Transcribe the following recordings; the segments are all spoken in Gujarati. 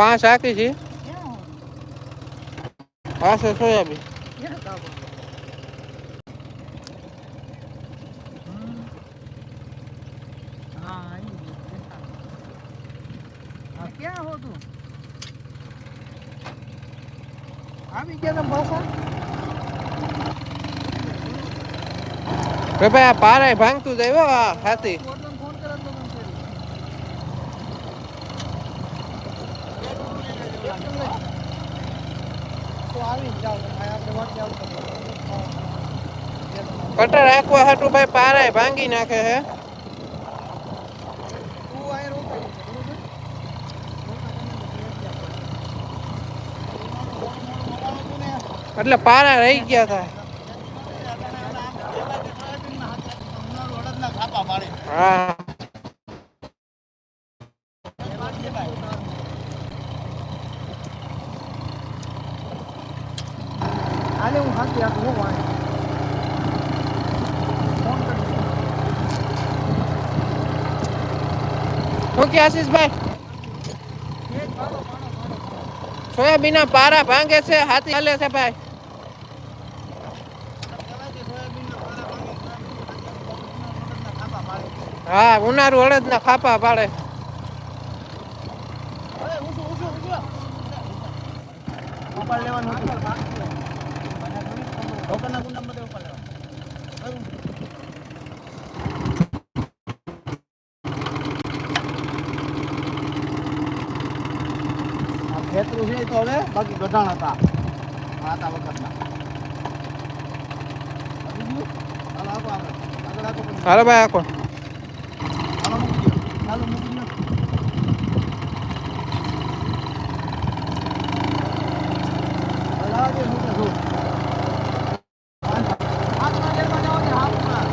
પાંચ આખી છે. આ છે સોયાબીન. ક્યાં હો તું આવી ગયા તમે પાછા ભાઈ આ પારાય ભાંગતું જાય આ હાથી. કટર રાખવા હાટું ભાઈ પારાય ભાંગી નાખે હે તું આ રોકાઈ બરોબર એટલે પારા રહી ગયા હતા હા શું કે આશીષભાઈ સોયાબીન ના પારા ભાંગે છે હાથી હાલે છે ભાઈ હા ઉનાળુ અડદ ના ખાપા પાડે ઉપાડ લેવાનું હતું ઢોકરના ગુંડા બધે ઉપાડ લેવાનું ખેતરું છે તો હવે બાકી ગઢાણ હતા. હતા વખતના. હાલો ભાઈ આખો હાલો મૂકી દો. હાલો મૂકી દો. હાલો આવજો, મૂકે છું. હાથમાં તેલમાં જાઓ ને, હાથમાં.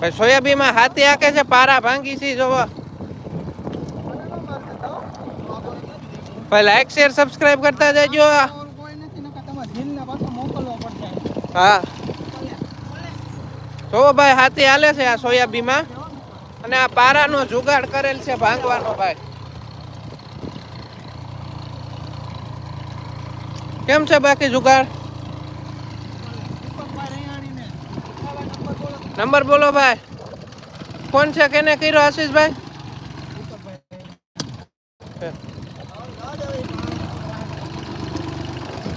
ભાઈ સોયાબીનમાં હાથી આકે છે, પારા ભાંગી છે, જોવો. ભાઈ લાઈક શેર સબસ્ક્રાઇબ કરતા જજો. હા. જો ભાઈ, હાથી હાલે છે આ સોયાબીનમાં અને આ પારાનો જુગાડ કરેલ છે ભાંગવાનો ભાઈ. કેમ છે બાકી જુગાડ? નંબર બોલો ભાઈ ફોન છે કેને કર્યો આશીષભાઈ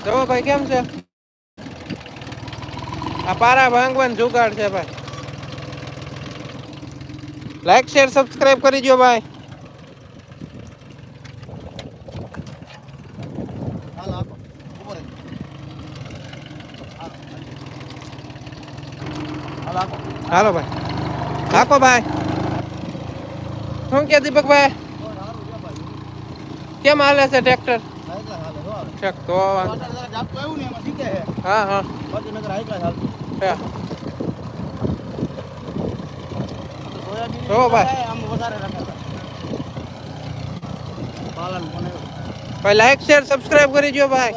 જો ભાઈ કેમ છે આ પારા ભાંગવાનું જુગાડ છે ભાઈ લાઈક શેર સબસ્ક્રાઇબ કરી દો ભાઈ હાલો ભાઈ હાકો ભાઈ શું કે દીપકભાઈ કેમ હાલે છે ટ્રેક્ટર ઠેક તો હા હા હે. જો ભાઈ. ભાઈ લાઈક શેર સબસ્ક્રાઇબ કરી દો ભાઈ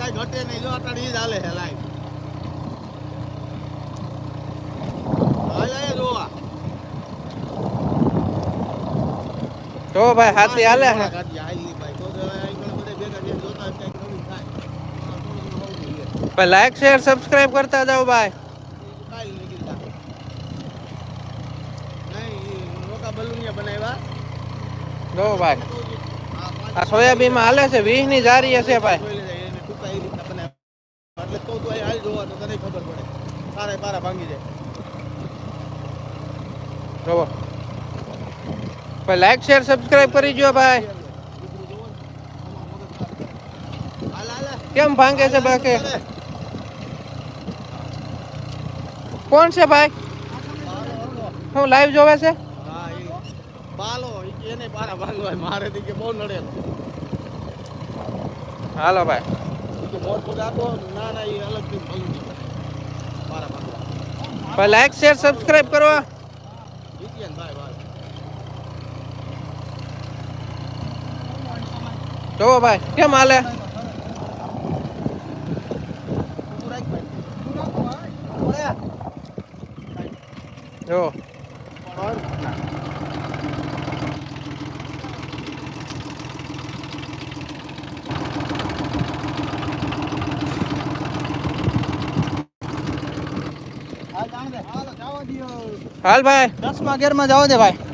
કાંઈ ઘટે નહીં જો અટાડી જ હાલે છે લાઈન હાલ આયા જોવા જો ભાઈ હાથી હાલે છે કાઢી હાલ ની ભાઈ તો તો અહીં ઘણા બધા ભેગા થઈને જોતા હોય કંઈક નવું થાય આ થોડું ઘણું હોવું જોઈએ. ભાઈ લાઈક શેર સબસ્ક્રાઇબ કરતા જાઓ ભાઈ બીજું કાંઈ નીકળી જાય નહીં ઈ મોટા બલૂનિયા બનાવ્યા જો ભાઈ તો જ આ પાંચ આ સોયાબીન માં હાલે છે વીસ ની જારી હશે ભાઈ ભાઈ લાઈક શેર સબસ્ક્રાઇબ કરી દો ભાઈ હાલ હાલ કેમ ભાંગે છે બાકી કોણ છે ભાઈ હું લાઈવ જોવે છે હા એ બાલો ઈ કે એને પારા ભાંગવા મારે થી કે બહુ નડેલ હાલો ભાઈ ઈ કે મોર પુગાતો જોવો ભાઈ કેમ હાલે તું રાખ ભાઈ જો હાલ જાણ દે હાલ જાવા દ્યો હાલ ભાઈ દસમા ગેરમાં જાવ દે ભાઈ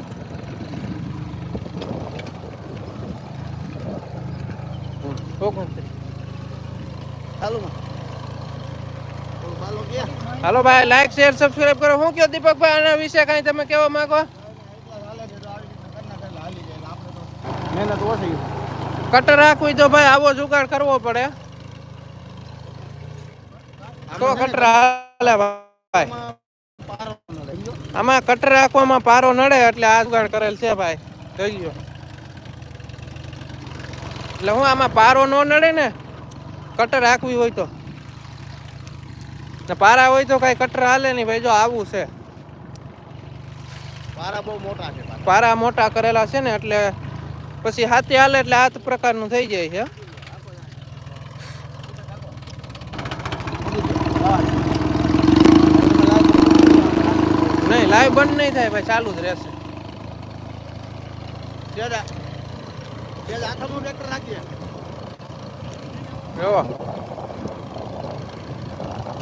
હાલો ભાઈ લાઈક શેર સબસ્ક્રાઇબ કરો. હું કયો દીપકભાઈ? આના વિશે કઈ તમે કેવા માંગો? મહેનત ઓછી કટર રાખવી તો ભાઈ આવો જુગાડ કરવો પડે. તો કટર હાલે ભાઈ. આમાં કટર રાખવામાં પારો નડે એટલે આ જુગાડ કરેલ છે ભાઈ. જોઈ લ્યો. એટલે હું આમાં પારો ન નડે ને કટર રાખવી હોય તો. ને પારા હોય તો કઈ કટર હાલે નહીં ભાઈ જો આવું છે. પારા બહુ મોટા છે પારા. મોટા કરેલા છે ને એટલે પછી હાથે હાલે એટલે આ પ્રકારનું થઈ જાય છે. નહીં લાઈવ બંધ નહીં થાય ભાઈ ચાલુ જ રહેશે. સેજા સેજા હાથમાં ટ્રેક્ટર રાખીએ જો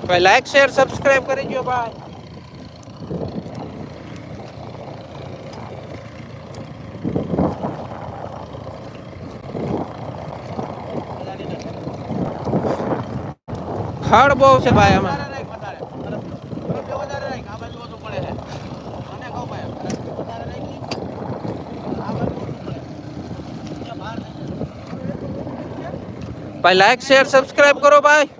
ભાઈ લાઈક શેર સબસ્ક્રાઇબ કરી દો ભાઈ ખડ બહુ છે ભાઈ આમાં ભાઈ લાઈક શેર સબસ્ક્રાઇબ કરો ભાઈ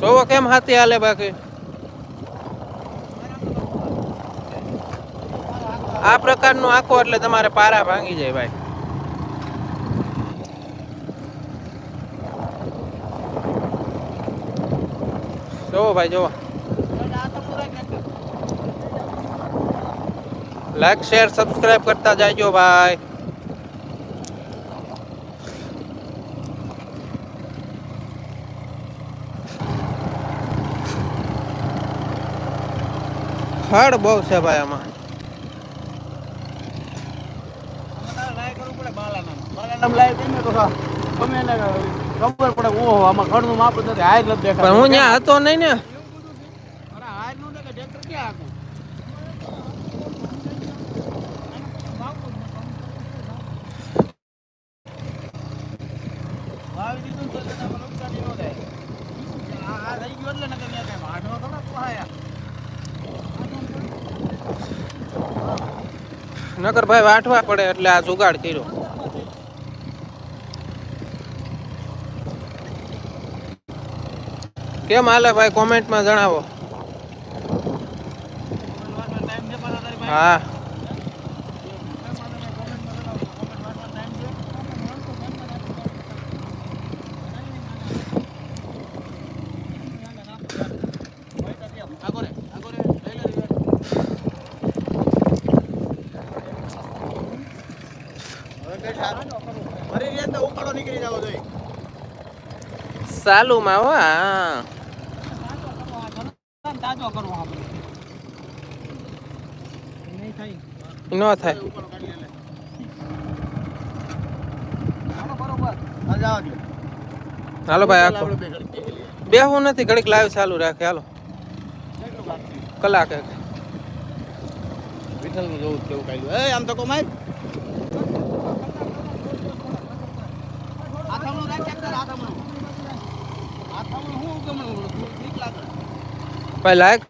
જોવો કેમ હાથી હાલે બાકી આ પ્રકારનું આખો એટલે તમારે પારા ભાંગી જાય ભાઈ જોવો ભાઈ જોવો લાઈક શેર સબસ્ક્રાઇબ કરતા જાજો ભાઈ. ખડ બહુ છે ભાઈ આમાં. ખબર પડે ઓહો આમાં ખડનું માપ નથી હાય જ નથી દેખાય હું ત્યાં હતો નહીં ને અરે હાયનું દેખાય, ટ્રેક્ટર ક્યાં આખું? વાવી દીધું ને તો એટલે આમાં નુકસાની ન થાય. આ- આ થઈ ગયું એટલે નકર ત્યાં કાંઈ વાઢો થોડો પહાયા. નકર ભાઈ વાંઠવા પડે એટલે આ જુગાડ કર્યો કેમ હાલે ભાઈ કોમેન્ટમાં જણાવો? હા સાલુમાં હો હા નો થાય હાલો બરોબર હા જાવા દો હાલો ભાઈ આખો બે. બેહવું નથી ઘડીક લાઈવ ચાલુ રાખે હાલો? કલાક એક. વિઠ્ઠલનું જોવું જ કેવું કાઢ્યું એ આમ તો કમાય રાખ આથમણું ભાઈ લાઈક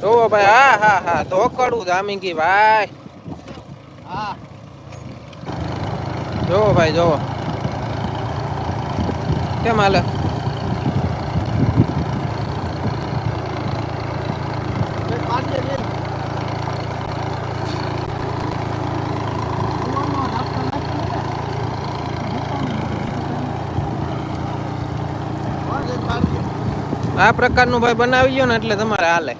જોવો ભાઈ હા હા હા ધોકડું ગઈ ભાઈ. હા. જોવો ભાઈ જોવો કેમ હાલે એક પાંચ છે, બે. પાંચ, એક પાંચ છે. આ પ્રકારનું ભાઈ બનાવી ગયો ને એટલે તમારે હાલે.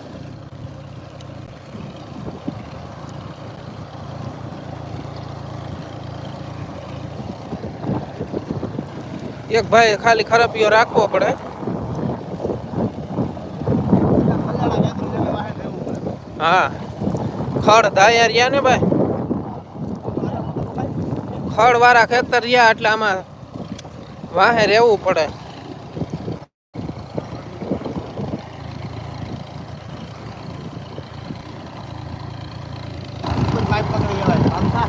એક ભાઈ ખાલી ખરાબીઓ રાખવો પડે. હા. ખડ ધાયા રહ્યા ને ભાઈ? ખડ વાળા ખેતર રહ્યા એટલે આમાં વાહે રહેવું પડે ઉપર પાઇપ લેવાય.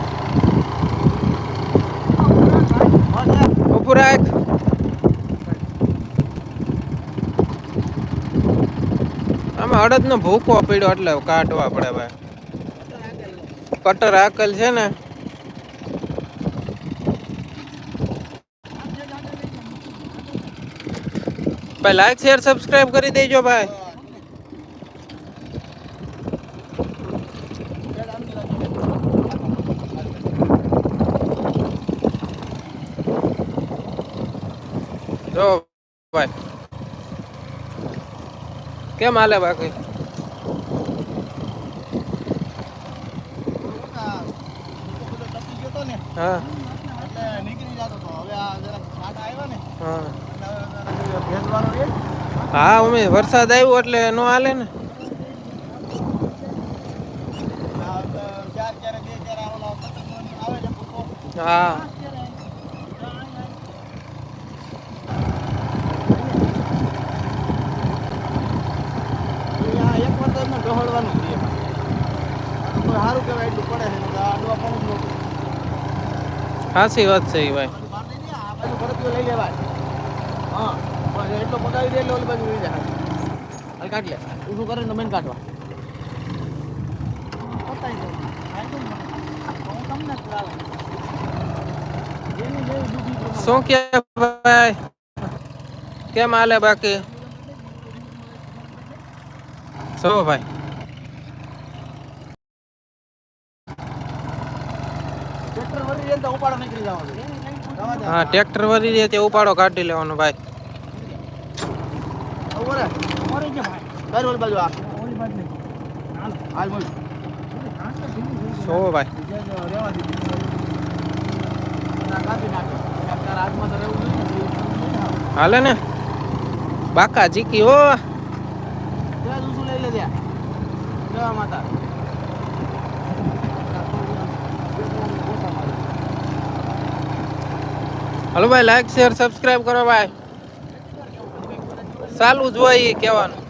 આમ આમાં અડદનો ભૂકો પડ્યો એટલે કાઢવા પડે ભાઈ. કટર આકલ છે ને. ભાઈ લાઈક શેર સબસ્ક્રાઈબ કરી દેજો ભાઈ જો ભાઈ કેમ હાલે બાકી? હા. હા. અમે વરસાદ આવ્યો એટલે નો હાલે ને. હા. ડહોળવાનું જ છે. આ તો કોઈ સારું કહેવાય એટલું પડે છે નહીંતર આ આડવા પણ જ નહોતું. સાચી વાત છે ઈ ભાઈ બાજુ બહાર લઈ લે, આ બાજુ ફરતીઓ લઈ લેવાય. હા બસ એટલો પગાવી દે એટલે ઓલી બાજુ લઈ જાય હાલ કાઢ લે ઊંધું કરીને તો મેન કાઢવા જેની જેવી ડૂબી પ્રમાણે. શું કે ભાઈ કેમ હાલે બાકી શું ભાઈ હા ટ્રેક્ટર વરી જાય તે ઉપાડો કાઢી લેવાનો ભાઈ ઉભો રહે. તારી ઓલી બાજુ આ. હાલ બોલ. શું ભાઈ રહેવા દીધું. ના, કાપી નાખે. તારા હાથમાં તો રહેવું નહીં ને. હાલે ને બાકા જીકી હો ત્યાં ઊંચું લઈ લે ત્યાં. જવા માતા. હલો ભાઈ લાઈક શેર સબસ્ક્રાઇબ કરો ભાઈ. ચાલુ જ ઈ કહેવાનું.